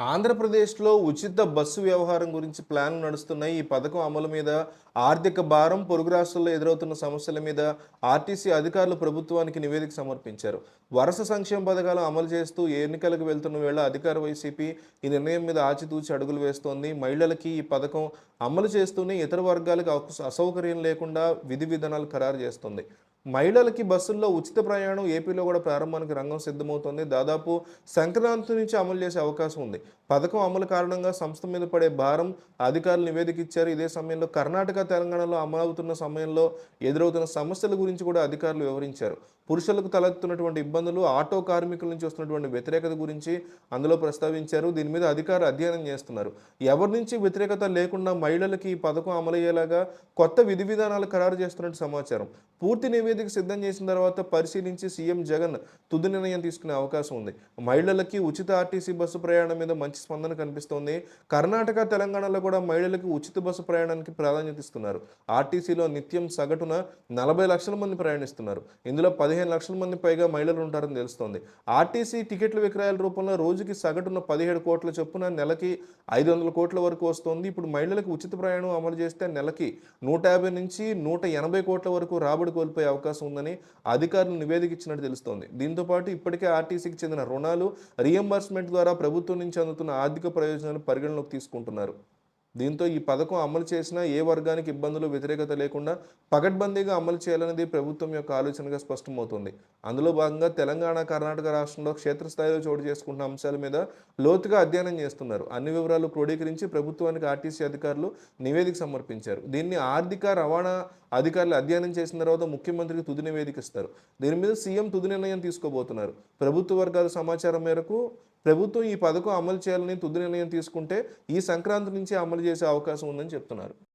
ఆంధ్రప్రదేశ్లో ఉచిత బస్సు వ్యవహారం గురించి ప్లాన్ నడుస్తున్నాయి. ఈ పథకం అమలు మీద ఆర్థిక భారం పొరుగు రాష్ట్రాల్లో ఎదురవుతున్న సమస్యల మీద ఆర్టీసీ అధికారులు ప్రభుత్వానికి నివేదిక సమర్పించారు. వరుస సంక్షేమ పథకాలు అమలు చేస్తూ ఎన్నికలకు వెళ్తున్న వేళ అధికార వైసీపీ ఈ నిర్ణయం మీద ఆచితూచి అడుగులు వేస్తోంది. మహిళలకి ఈ పథకం అమలు చేస్తూనే ఇతర వర్గాలకు అసౌకర్యం లేకుండా విధి విధానాలు ఖరారు చేస్తుంది. మహిళలకి బస్సుల్లో ఉచిత ప్రయాణం ఏపీలో కూడా ప్రారంభానికి రంగం సిద్ధమవుతోంది. దాదాపు సంక్రాంతి నుంచి అమలు చేసే అవకాశం ఉంది. పథకం అమలు కారణంగా సంస్థ మీద పడే భారం అధికారులు నివేదిక ఇచ్చారు ఇదే సమయంలో కర్ణాటక తెలంగాణలో అమలవుతున్న సమయంలో ఎదురవుతున్న సమస్యల గురించి కూడా అధికారులు వివరించారు. పురుషులకు తలెత్తున్నటువంటి ఇబ్బందులు ఆటో కార్మికుల నుంచి వస్తున్నటువంటి వ్యతిరేకత గురించి అందులో ప్రస్తావించారు. దీని మీద అధికారులు అధ్యయనం చేస్తున్నారు. ఎవరి నుంచి వ్యతిరేకత లేకుండా మహిళలకి ఈ పథకం అమలయ్యేలాగా కొత్త విధి విధానాలు ఖరారు చేస్తున్నట్టు సమాచారం. పూర్తి నివేదిక సిద్ధం చేసిన తర్వాత పరిశీలించి సీఎం జగన్ తుది నిర్ణయం తీసుకునే అవకాశం ఉంది. మహిళలకి ఉచిత ఆర్టీసీ బస్సు ప్రయాణం మీద మంచి స్పందన కనిపిస్తోంది. కర్ణాటక తెలంగాణలో కూడా మహిళలకు ఉచిత బస్సు ప్రయాణానికి ప్రాధాన్యత ఇస్తున్నారు. ఆర్టీసీలో నిత్యం సగటున నలభై లక్షల మంది ప్రయాణిస్తున్నారు. ఇందులో పదిహేను లక్షల మంది పైగా మహిళలు ఉంటారని తెలుస్తోంది. ఆర్టీసీ టికెట్ల విక్రయాల రూపంలో రోజుకి సగటున పదిహేడు కోట్ల చొప్పున నెలకి ఐదు వందల కోట్ల వరకు వస్తోంది. ఇప్పుడు మహిళలకు ఉచిత ప్రయాణం అమలు చేస్తే నెలకి నూట యాభై నుంచి నూట ఎనభై కోట్ల వరకు రాబడి కోల్పోయే అవకాశం ఉందని అధికారులు నివేదిక ఇచ్చినట్టు తెలుస్తోంది. దీంతో పాటు ఇప్పటికే ఆర్టీసీకి చెందిన రుణాలు రీఎంబర్స్మెంట్ ద్వారా ప్రభుత్వం నుంచి అందుతున్న ఆర్థిక ప్రయోజనాలు పరిగణలోకి తీసుకుంటున్నారు. దీంతో ఈ పథకం అమలు చేసినా ఏ వర్గానికి ఇబ్బందులు వ్యతిరేకత లేకుండా పగడ్బందీగా అమలు చేయాలనేది ప్రభుత్వం యొక్క ఆలోచనగా స్పష్టమవుతుంది. అందులో భాగంగా తెలంగాణ కర్ణాటక రాష్ట్రంలో క్షేత్రస్థాయిలో చోటు చేసుకుంటున్న అంశాల మీద లోతుగా అధ్యయనం చేస్తున్నారు. అన్ని వివరాలు క్రోడీకరించి ప్రభుత్వానికి ఆర్టీసీ అధికారులు నివేదిక సమర్పించారు. దీన్ని ఆర్థిక రవాణా అధికారులు అధ్యయనం చేసిన తర్వాత ముఖ్యమంత్రికి తుది నివేదిక ఇస్తారు. దీని మీద సీఎం తుది నిర్ణయం తీసుకోబోతున్నారు. ప్రభుత్వ వర్గాల సమాచారం మేరకు ప్రభుత్వం ఈ పథకం అమలు చేయాలని తుది నిర్ణయం తీసుకుంటే ఈ సంక్రాంతి నుంచి అమలు అమలు చేసే అవకాశం ఉందని చెప్తున్నారు.